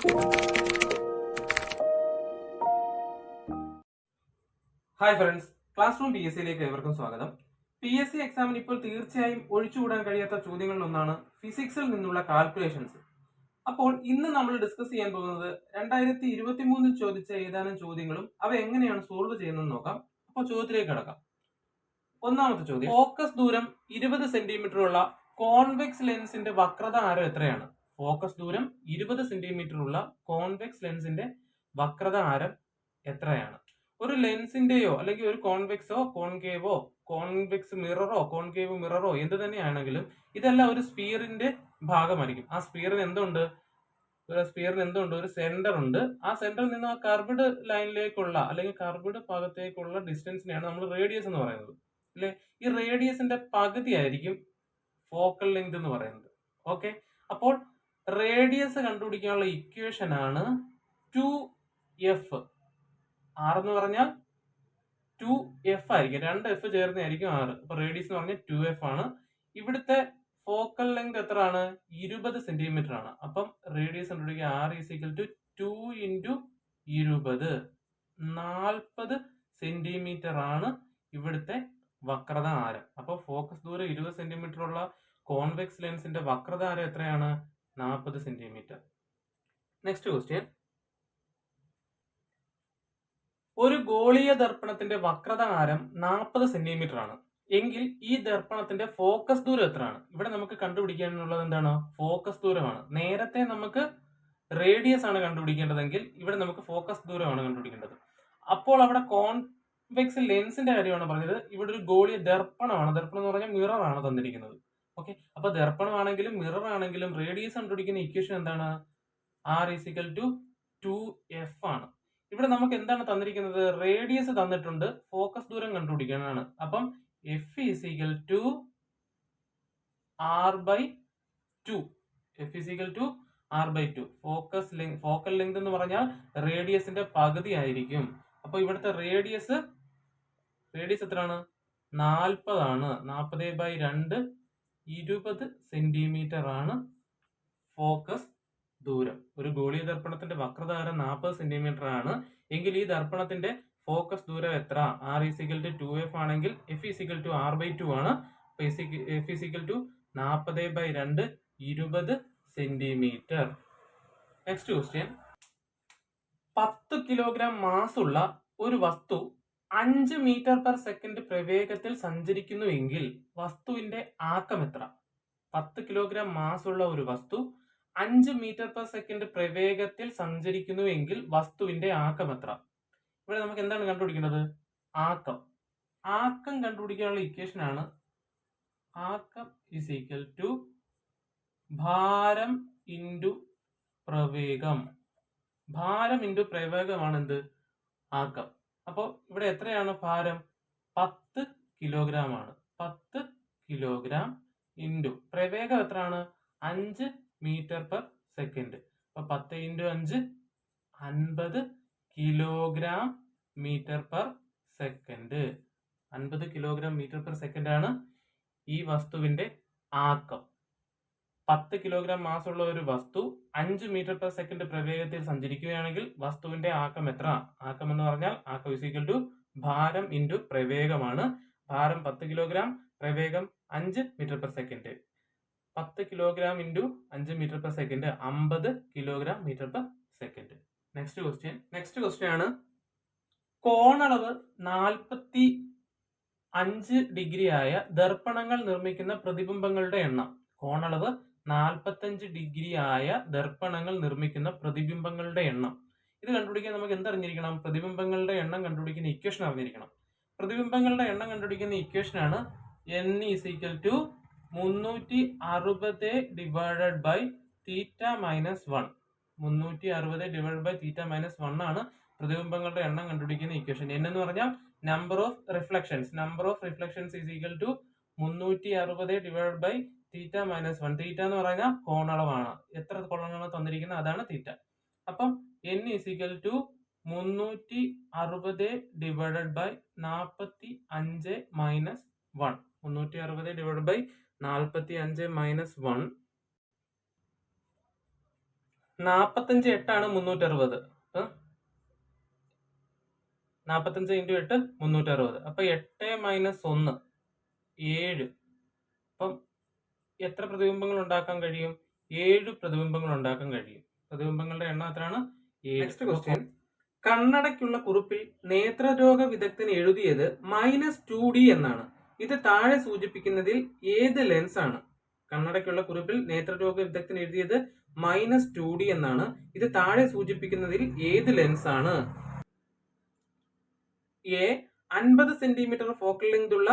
Hi friends class room P S സിയിലേക്ക് ഏവർക്കും സ്വാഗതം. പി എസ് സി എക്സാമിന് ഇപ്പോൾ തീർച്ചയായും ഒഴിച്ചുകൂടാൻ കഴിയാത്ത ചോദ്യങ്ങളിൽ ഒന്നാണ് ഫിസിക്സിൽ നിന്നുള്ള കാൽക്കുലേഷൻസ് അപ്പോൾ ഇന്ന് നമ്മൾ ഡിസ്കസ് ചെയ്യാൻ പോകുന്നത് രണ്ടായിരത്തി ഇരുപത്തി മൂന്നിൽ ചോദിച്ച ഏതാനും ചോദ്യങ്ങളും അവ എങ്ങനെയാണ് സോൾവ് ചെയ്യുന്നത് നോക്കാം. അപ്പോൾ ചോദ്യത്തിലേക്ക് കടക്കാം. ഒന്നാമത്തെ ചോദ്യം ഫോക്കസ് ദൂരം ഇരുപത് സെന്റിമീറ്റർ ഉള്ള കോൺവെക്സ് ലെൻസിന്റെ വക്രത ആരം എത്രയാണ്? ഫോക്കസ് ദൂരം ഇരുപത് സെന്റിമീറ്റർ ഉള്ള കോൺവെക്സ് ലെൻസിന്റെ വക്രത ആരം എത്രയാണ്? ഒരു ലെൻസിന്റെയോ അല്ലെങ്കിൽ ഒരു കോൺവെക്സോ കോൺകേവോ കോൺവെക്സ് മിററോ കോൺകേവ് മിററോ എന്ത് തന്നെയാണെങ്കിലും ഇതെല്ലാം ഒരു സ്ഫിയറിന്റെ ഭാഗമായിരിക്കും. ആ സ്ഫിയറിന് എന്തുണ്ട്? ഒരു സ്ഫിയറിന് എന്തുണ്ട്? ഒരു സെന്റർ ഉണ്ട്. ആ സെന്ററിൽ നിന്ന് ആ കർബിഡ് ലൈനിലേക്കുള്ള അല്ലെങ്കിൽ കർബിഡ് ഭാഗത്തേക്കുള്ള ഡിസ്റ്റൻസിനെയാണ് നമ്മൾ റേഡിയസ് എന്ന് പറയുന്നത്. അല്ലെ? ഈ റേഡിയസിന്റെ പകുതി ആയിരിക്കും ഫോക്കൽ ലെങ്ത് എന്ന് പറയുന്നത്. ഓക്കെ അപ്പോൾ റേഡിയസ് കണ്ടുപിടിക്കാനുള്ള ഇക്വേഷൻ ആണ് ടു എഫ് ആർ എന്ന് പറഞ്ഞാൽ ടു എഫ് ആയിരിക്കും. രണ്ട് എഫ് ചേർന്നായിരിക്കും ആറ് അപ്പൊ റേഡിയസ് എന്ന് പറഞ്ഞാൽ ടു എഫ് ആണ്. ഇവിടുത്തെ ഫോക്കൽ ലെങ്ത് എത്രയാണ്? ഇരുപത് സെന്റിമീറ്റർ ആണ്. അപ്പം റേഡിയസ് കണ്ടുപിടിക്കുക. R is equal to two into ഇരുപത്. നാൽപ്പത് സെന്റിമീറ്റർ ആണ് ഇവിടുത്തെ വക്രത ആരം അപ്പോൾ ഫോക്കസ് ദൂരം ഇരുപത് സെന്റിമീറ്റർ ഉള്ള കോൺവെക്സ് ലെൻസിന്റെ വക്രത ആരം എത്രയാണ്? നാൽപ്പത് സെന്റിമീറ്റർ. നെക്സ്റ്റ് ക്വസ്റ്റ്യൻ ഒരു ഗോളീയ ദർപ്പണത്തിന്റെ വക്രത ആരം നാൽപ്പത് സെന്റിമീറ്റർ ആണ്. എങ്കിൽ ഈ ദർപ്പണത്തിന്റെ ഫോക്കസ് ദൂരം എത്രയാണ്? ഇവിടെ നമുക്ക് കണ്ടുപിടിക്കാനുള്ളത് എന്താണ്? ഫോക്കസ് ദൂരമാണ്. നേരത്തെ നമുക്ക് റേഡിയസ് ആണ് കണ്ടുപിടിക്കേണ്ടതെങ്കിൽ ഇവിടെ നമുക്ക് ഫോക്കസ് ദൂരമാണ് കണ്ടുപിടിക്കേണ്ടത്. അപ്പോൾ അവിടെ കോൺവെക്സ് ലെൻസിന്റെ കാര്യമാണ് പറഞ്ഞത്. ഇവിടെ ഒരു ഗോളിയ ദർപ്പണമാണ്. ദർപ്പണം എന്ന് പറഞ്ഞാൽ മിറർ ആണ് തന്നിരിക്കുന്നത്. ഓക്കെ അപ്പൊ ദർപ്പണമാണെങ്കിലും മിറർ ആണെങ്കിലും റേഡിയസ് കണ്ടുപിടിക്കുന്ന ഇക്വേഷൻ എന്താണ്? R is equal to two F ആണ്. ഇവിടെ നമുക്ക് എന്താണ് തന്നിരിക്കുന്നത്? റേഡിയസ് തന്നിട്ടുണ്ട്. ഫോക്കസ് ദൂരം കണ്ടുപിടിക്കാനാണ്. അപ്പം F is equal to R by two F is equal to R by two focus length focal length എന്ന് പറഞ്ഞാൽ റേഡിയസിന്റെ പകുതി ആയിരിക്കും. അപ്പൊ ഇവിടുത്തെ റേഡിയസ് റേഡിയസ് എത്രയാണ്? നാൽപ്പതാണ്. നാൽപ്പത് ബൈ രണ്ട് ഇരുപത് സെന്റിമീറ്റർ ആണ് ഫോക്കസ് ദൂരം. ഒരു ഗോളീയ ദർപ്പണത്തിന്റെ വക്രധാരം നാൽപ്പത് സെന്റിമീറ്റർ ആണ്. എങ്കിൽ ഈ ദർപ്പണത്തിന്റെ ഫോക്കസ് ദൂരം എത്ര? R is equal to two F ആണെങ്കിൽ F is equal to R by two ആണ്. എഫ് ഈസിക്കൽ ടു നാൽപ്പത് ബൈ രണ്ട് ഇരുപത് സെന്റിമീറ്റർ നെക്സ്റ്റ് ക്വസ്റ്റ്യൻ പത്ത് കിലോഗ്രാം മാസുള്ള ഒരു വസ്തു അഞ്ച് മീറ്റർ പെർ സെക്കൻഡ് പ്രവേഗത്തിൽ സഞ്ചരിക്കുന്നുവെങ്കിൽ വസ്തുവിന്റെ ആക്കം എത്ര? പത്ത് കിലോഗ്രാം മാസ് ഉള്ള ഒരു വസ്തു അഞ്ച് മീറ്റർ പെർ സെക്കൻഡ് പ്രവേഗത്തിൽ സഞ്ചരിക്കുന്നുവെങ്കിൽ വസ്തുവിന്റെ ആക്കം എത്ര? ഇവിടെ നമുക്ക് എന്താണ് കണ്ടുപിടിക്കേണ്ടത്? ആക്കം. ആക്കം കണ്ടുപിടിക്കാനുള്ള ഇക്വേഷൻ ആണ് ആക്കം ഇസ് ഈക്വൽ ടു ഭാരം ഇന്റു പ്രവേഗം. ഭാരം ഇന്റു പ്രവേഗമാണ് എന്ത്? ആക്കം. അപ്പോൾ ഇവിടെ എത്രയാണ് ഭാരം? പത്ത് കിലോഗ്രാം ആണ് പത്ത് കിലോഗ്രാം ഇന്റു. പ്രവേഗം എത്രയാണ്? അഞ്ച് മീറ്റർ പെർ സെക്കൻഡ്. അപ്പൊ പത്ത് ഇന്റു അഞ്ച് അൻപത് കിലോഗ്രാം മീറ്റർ പെർ സെക്കൻഡ്. അൻപത് കിലോഗ്രാം മീറ്റർ പെർ സെക്കൻഡ് ആണ് ഈ വസ്തുവിന്റെ ആക്കം. പത്ത് കിലോഗ്രാം മാസ് ഉള്ള ഒരു വസ്തു അഞ്ച് മീറ്റർ പെർ സെക്കൻഡ് പ്രവേഗത്തിൽ സഞ്ചരിക്കുകയാണെങ്കിൽ വസ്തുവിന്റെ ആക്കം എത്ര? ആക്കം എന്ന് പറഞ്ഞാൽ ആക്കം ഇസിക്കൽ ടു ഭാരം ഇന്റു പ്രവേഗമാണ്. ഭാരം പത്ത് കിലോഗ്രാം പ്രവേഗം അഞ്ച് മീറ്റർ പെർ സെക്കൻഡ്. പത്ത് കിലോഗ്രാം ഇന്റു അഞ്ച് മീറ്റർ പെർ സെക്കൻഡ് അമ്പത് kilogram metre per second. Next question next question ആണ്. കോണളവ് നാൽപ്പത്തി അഞ്ച് ഡിഗ്രി ആയ ദർപ്പണങ്ങൾ നിർമ്മിക്കുന്ന പ്രതിബിംബങ്ങളുടെ എണ്ണം. കോണളവ് നാൽപ്പത്തഞ്ച് ഡിഗ്രി ആയ ദർപ്പണങ്ങൾ നിർമ്മിക്കുന്ന പ്രതിബിംബങ്ങളുടെ എണ്ണം. ഇത് കണ്ടുപിടിക്കാൻ നമുക്ക് എന്തറിഞ്ഞിരിക്കണം? പ്രതിബിംബങ്ങളുടെ എണ്ണം കണ്ടുപിടിക്കുന്ന ഇക്വേഷൻ അറിഞ്ഞിരിക്കണം. പ്രതിബിംബങ്ങളുടെ എണ്ണം കണ്ടുപിടിക്കുന്ന ഇക്വേഷൻ ആണ് എൻ ഈസ് ഈക്വൽ ടു മുന്നൂറ്റി അറുപത് divided by theta minus one മുന്നൂറ്റി അറുപത് divide by theta minus one ആണ് പ്രതിബിംബങ്ങളുടെ എണ്ണം കണ്ടുപിടിക്കുന്ന ഇക്വേഷൻ എൻ എന്ന് പറഞ്ഞാൽ number of reflections number of reflections is equal to മുന്നൂറ്റി അറുപത് divide by theta minus one theta എന്ന് പറഞ്ഞാൽ കോണളവാണ്. എത്ര കോണളാണ് തന്നിരിക്കുന്നത് അതാണ് തീറ്റ അപ്പം എൻ ഇസിക്കൽ ടു മുന്നൂറ്റി അറുപത് ഡിവൈഡഡ് ബൈ നാൽപ്പത്തി അഞ്ച് മൈനസ് വൺ മുന്നൂറ്റി അറുപത് ഡിവൈഡ് ബൈ നാൽപ്പത്തി അഞ്ച് മൈനസ് വൺ നാൽപ്പത്തഞ്ച് എട്ടാണ് മുന്നൂറ്റി അറുപത് നാൽപ്പത്തഞ്ച് ഇന്റു എട്ട് മുന്നൂറ്റി അറുപത് അപ്പൊ എട്ട് മൈനസ് ഒന്ന് ഏഴ്. അപ്പം എത്ര പ്രതിബിംബങ്ങൾ ഉണ്ടാക്കാൻ കഴിയും? ഏഴ് പ്രതിബിംബങ്ങൾ ഉണ്ടാക്കാൻ കഴിയും. പ്രതിബിംബങ്ങളുടെ എണ്ണം എത്രയാണ്? നെക്സ്റ്റ് ക്വസ്റ്റ്യൻ കണ്ണടയ്ക്കുള്ള കുറിപ്പിൽ നേത്രരോഗ വിദഗ്ധൻ എഴുതിയത് മൈനസ് ടു ഡി എന്നാണ്. ഇത് താഴെ സൂചിപ്പിക്കുന്നതിൽ ഏത് ലെൻസ് ആണ്? കണ്ണടയ്ക്കുള്ള കുറിപ്പിൽ നേത്രരോഗ വിദഗ്ധൻ എഴുതിയത് മൈനസ് ടു ഡി എന്നാണ്. ഇത് താഴെ സൂചിപ്പിക്കുന്നതിൽ ഏത് ലെൻസ് ആണ്? എ അൻപത് സെന്റിമീറ്റർ ഫോക്കൽ ലെങ്ത് ഉള്ള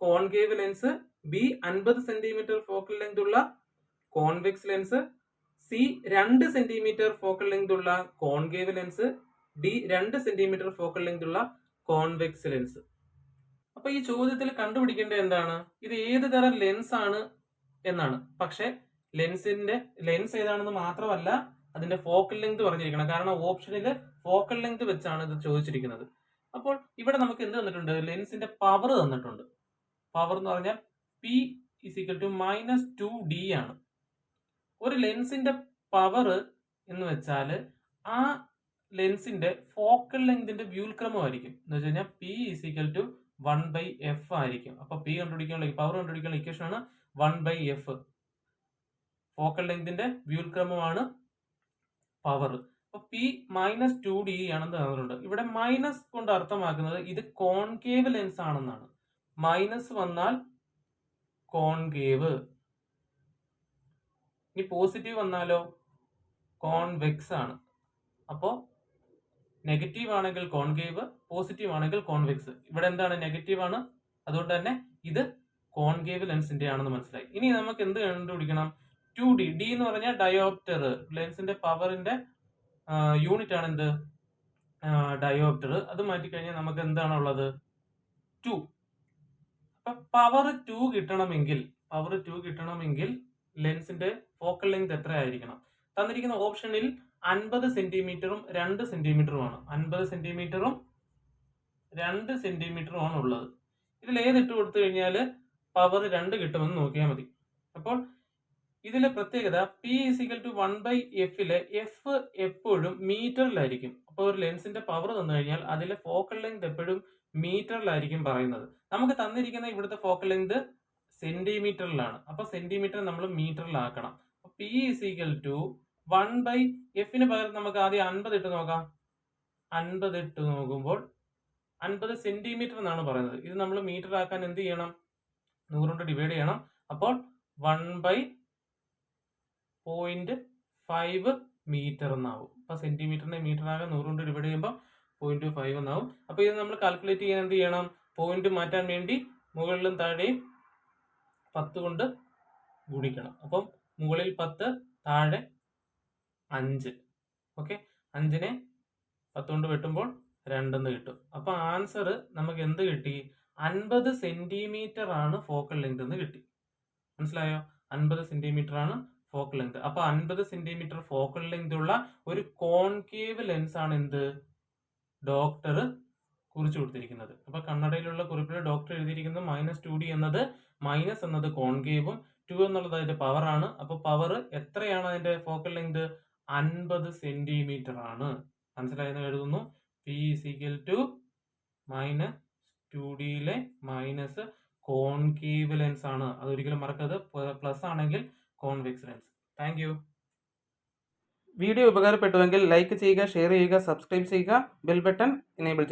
കോൺകേവ് ലെൻസ് ബി അൻപത് സെന്റിമീറ്റർ ഫോക്കൽ ലെങ്ത് ഉള്ള കോൺവെക്സ് ലെൻസ് സി രണ്ട് സെന്റിമീറ്റർ ഫോക്കൽ ലെങ്ത് ഉള്ള കോൺകേവ് ലെൻസ് ഡി രണ്ട് സെന്റിമീറ്റർ ഫോക്കൽ ലെങ്ത് ഉള്ള കോൺവെക്സ് ലെൻസ് അപ്പൊ ഈ ചോദ്യത്തിൽ കണ്ടുപിടിക്കേണ്ടത് എന്താണ്? ഇത് ഏത് തരം ലെൻസ് ആണ് എന്നാണ്. പക്ഷെ ലെൻസിന്റെ ലെൻസ് ഏതാണെന്ന് മാത്രമല്ല അതിന്റെ ഫോക്കൽ ലെങ്ത് പറഞ്ഞിരിക്കണം. കാരണം ഓപ്ഷനിൽ ഫോക്കൽ ലെങ്ത് വെച്ചാണ് ഇത് ചോദിച്ചിരിക്കുന്നത്. അപ്പോൾ ഇവിടെ നമുക്ക് എന്ത് തന്നിട്ടുണ്ട്? ലെൻസിന്റെ പവർ തന്നിട്ടുണ്ട്. പവർ എന്ന് പറഞ്ഞാൽ P is equal to minus two D ആണ്. ഒരു ലെൻസിന്റെ പവർ എന്ന് വെച്ചാൽ ആ ലെൻസിന്റെ ഫോക്കൽ ലെങ്തിന്റെ വ്യൂൽക്രമമായിരിക്കും. എന്ന് വെച്ച് കഴിഞ്ഞാൽ P is equal to one by F ആയിരിക്കും. അപ്പൊ പി കണ്ടുപിടിക്കാനുള്ള പവർ കണ്ടുപിടിക്കാനുള്ള ഇക്വേഷൻ ആണ് വൺ ബൈ എഫ് ഫോക്കൽ ലെങ്തിന്റെ വ്യൂൽക്രമമാണ് പവർ അപ്പൊ പി മൈനസ് ടു ഡി ആണെന്ന് തന്നിട്ടുണ്ട് ഇവിടെ മൈനസ് കൊണ്ട് അർത്ഥമാക്കുന്നത് ഇത് കോൺകേവ് ലെൻസ് ആണെന്നാണ്. മൈനസ് വന്നാൽ കോൺകേവ്. ഇനി പോസിറ്റീവ് വന്നാലോ? കോൺവെക്സ് ആണ്. അപ്പോ നെഗറ്റീവ് ആണെങ്കിൽ കോൺകേവ് പോസിറ്റീവ് ആണെങ്കിൽ കോൺവെക്സ് ഇവിടെ എന്താണ് നെഗറ്റീവ് ആണ്? അതുകൊണ്ട് തന്നെ ഇത് കോൺകേവ് ലെൻസിന്റെ ആണെന്ന് മനസ്സിലായി. ഇനി നമുക്ക് എന്ത് കണ്ടുപിടിക്കണം? ടു ഡി ഡി എന്ന് പറഞ്ഞാൽ ഡയോപ്റ്റർ ലെൻസിന്റെ പവറിന്റെ യൂണിറ്റ് ആണ് എന്ത്? ഡയോപ്റ്റർ അത് മാറ്റിക്കഴിഞ്ഞാൽ നമുക്ക് എന്താണ് ഉള്ളത്? ടു പവർ ടു കിട്ടണമെങ്കിൽ പവർ ടു കിട്ടണമെങ്കിൽ ലെൻസിന്റെ ഫോക്കൽ ലെങ്ത് എത്ര ആയിരിക്കണം തന്നിരിക്കുന്ന ഓപ്ഷനിൽ അൻപത് സെന്റിമീറ്ററും രണ്ട് സെന്റിമീറ്ററുമാണ് അൻപത് സെന്റിമീറ്ററും രണ്ട് സെന്റിമീറ്ററും ആണ് ഉള്ളത്. ഇതിൽ ഏതിട്ട് കൊടുത്തു കഴിഞ്ഞാൽ പവർ രണ്ട് കിട്ടുമെന്ന് നോക്കിയാൽ മതി. അപ്പോൾ ഇതിലെ പ്രത്യേകത P is equal to one by എഫിലെ എഫ് എപ്പോഴും മീറ്ററിലായിരിക്കും അപ്പോൾ ഒരു ലെൻസിന്റെ പവർ തന്നു കഴിഞ്ഞാൽ അതിലെ ഫോക്കൽ ലെങ്ത് എപ്പോഴും മീറ്ററിലായിരിക്കും പറയുന്നത്. നമുക്ക് തന്നിരിക്കുന്ന ഇവിടുത്തെ ഫോക്കൽ ലെങ്ത് സെന്റിമീറ്ററിലാണ്. അപ്പൊ സെന്റിമീറ്റർ നമ്മൾ മീറ്ററിലാക്കണം. P is equal to one by എഫിന് പകരം നമുക്ക് ആദ്യം അൻപത് ഇട്ട് നോക്കാം. അൻപത് ഇട്ട് നോക്കുമ്പോൾ അൻപത് സെന്റിമീറ്റർ എന്നാണ് പറയുന്നത്. ഇത് നമ്മൾ മീറ്റർ ആക്കാൻ എന്ത് ചെയ്യണം? നൂറുകൊണ്ട് ഡിവൈഡ് ചെയ്യണം. അപ്പോൾ one by point five metre എന്നാവും. അപ്പൊ സെന്റിമീറ്ററിനെ മീറ്റർ നൂറ് കൊണ്ട് ഡിവൈഡ് ചെയ്യുമ്പോൾ പോയിന്റ് ഫൈവ് എന്നാവും അപ്പൊ ഇത് നമ്മൾ കാൽക്കുലേറ്റ് ചെയ്യാൻ എന്ത് ചെയ്യണം? പോയിന്റ് മാറ്റാൻ വേണ്ടി മുകളിലും താഴെയും പത്ത് കൊണ്ട് ഗുണിക്കണം. അപ്പം മുകളിൽ പത്ത് താഴെ അഞ്ച്. ഓക്കെ അഞ്ചിനെ പത്ത് കൊണ്ട് വെട്ടുമ്പോൾ രണ്ടെന്ന് കിട്ടും. അപ്പൊ ആൻസർ നമുക്ക് എന്ത് കിട്ടി? അൻപത് സെന്റിമീറ്റർ ആണ് ഫോക്കൽ ലെങ്ത് എന്ന് കിട്ടി. മനസ്സിലായോ? അൻപത് സെന്റിമീറ്റർ ആണ് ഫോക്കൽ ലെങ്ത് അപ്പൊ അൻപത് സെന്റിമീറ്റർ ഫോക്കൽ ലെങ്ത് ഉള്ള ഒരു കോൺകേവ് ലെൻസ് ആണ് എന്ത്? ഡോക്ടർ കുറിച്ചു കൊടുത്തിരിക്കുന്നത്. അപ്പൊ കണ്ണടയിലുള്ള കുറിപ്പിൽ ഡോക്ടർ എഴുതിയിരിക്കുന്നത് മൈനസ് ടു ഡി എന്നത് മൈനസ് എന്നത് കോൺകേവും ടു എന്നുള്ളത് അതിന്റെ പവർ ആണ്. അപ്പൊ പവർ എത്രയാണ് അതിന്റെ ഫോക്കൽ ലെങ്ത് അൻപത് സെന്റിമീറ്റർ ആണ്. മനസ്സിലായെന്ന് എഴുതുന്നു P is equal to minus two ഡിയിലെ minus concave lens ആണ്. അതൊരിക്കലും മറക്കരുത്. പ്ലസ് ആണെങ്കിൽ കോൺവെക്സ് ലെൻസ് താങ്ക് വീഡിയോ ഉപകാരപ്പെട്ടുവെങ്കിൽ ലൈക്ക് ചെയ്യുക ഷെയർ ചെയ്യുക സബ്സ്ക്രൈബ് ചെയ്യുക ബെൽ ബട്ടൺ എനേബിൾ ചെയ്യുക.